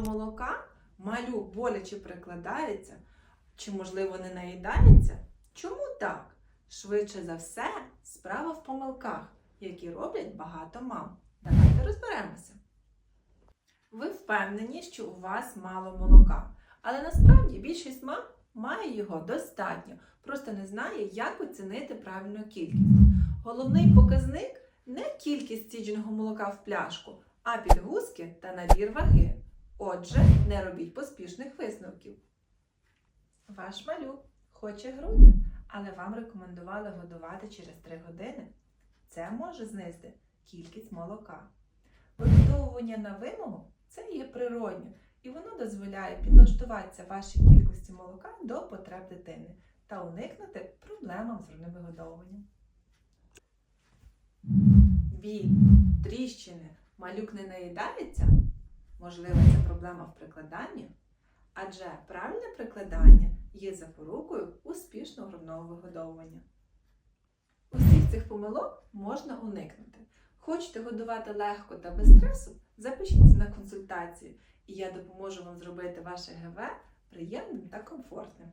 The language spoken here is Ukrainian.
молока, малюк боляче прикладається, чи, можливо, не наїдається? Чому так? Швидше за все, справа в помилках, які роблять багато мам. Давайте розберемося. Ви впевнені, що у вас мало молока, але насправді більшість мам має його достатньо, просто не знає, як оцінити правильну кількість. Головний показник не кількість стідженого молока в пляшку, а підгузки та набір ваги. Отже, не робіть поспішних висновків. Ваш малюк хоче груди, але вам рекомендували годувати через 3 години. Це може знизити кількість молока. Вигодовування на вимогу це є природньо, і воно дозволяє підлаштуватися вашій кількості молока до потреб дитини та уникнути проблемам з грудним вигодовуванням. Біль, тріщини, малюк не наїдається? Можливо, це проблема в прикладанні? Адже правильне прикладання є запорукою успішного грудного вигодовування. Усіх цих помилок можна уникнути. Хочете годувати легко та без стресу? Запишіться на консультацію, і я допоможу вам зробити ваше ГВ приємним та комфортним.